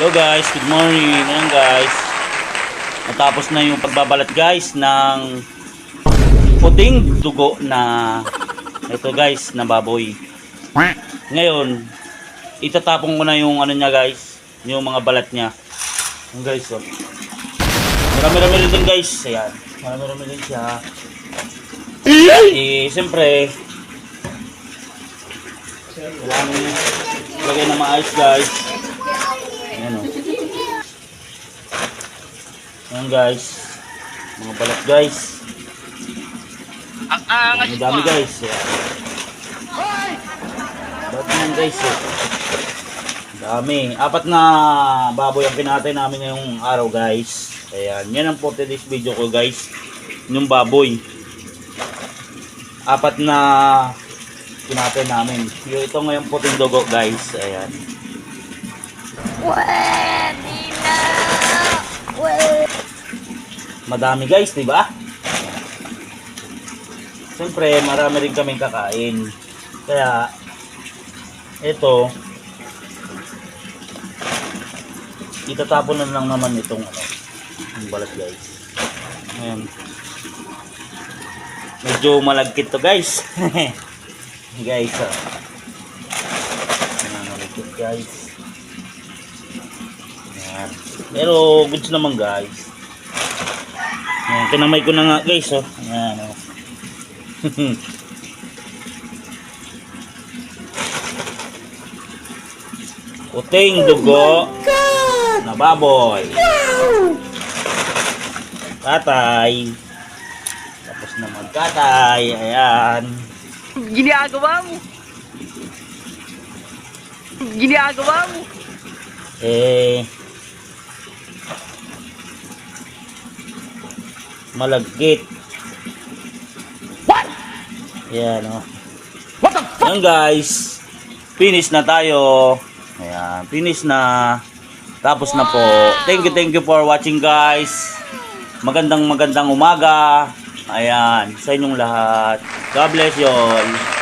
Hello guys, good morning. Ayan guys. Natapos na yung pagbabalat guys ng puting dugo na ito guys na baboy. Ngayon, itatapon ko na yung ano niya guys, yung mga balat niya. Ayan guys, oh. Marami-rami rin din guys. Ayan. Marami-rami rin siya. Eh, siyempre, kailangan lagay na maayos guys. Ayan o. Ayan guys. Mga balat guys. Ang angas Ang dami guys. Ayan. Balat yan guys eh. Dami. Apat na baboy ang pinatay namin ngayong araw guys. Ayan. Yan ang for today's video ko guys. Yung baboy. Apat na pinatay namin. Yung ito ngayon puting dugo guys. Ayan. Pwede na! Pwede! Madami guys, di ba? Siyempre, marami rin kaming kakain. Kaya, ito, itatapon na lang naman itong ano, yung balat guys. Ayan. Medyo malagkit to guys. guys. Ayan, malagkit guys. Ayan. Pero goods naman guys. Ayan, kinamay ko na nga guys, oh. Ayan, oh. Puting dugo na baboy. Katay. Tapos na magkatay. Ayan. Ginagawa mo. Ginagawa mo. Eh, malagkit. What? Yan, oh. What the fuck? Yan, guys. Finish na tayo. Ayan, finish na. Tapos na po. Thank you, thank you for watching, guys. Magandang magandang umaga. Ayan, sa inyong lahat. God bless you all.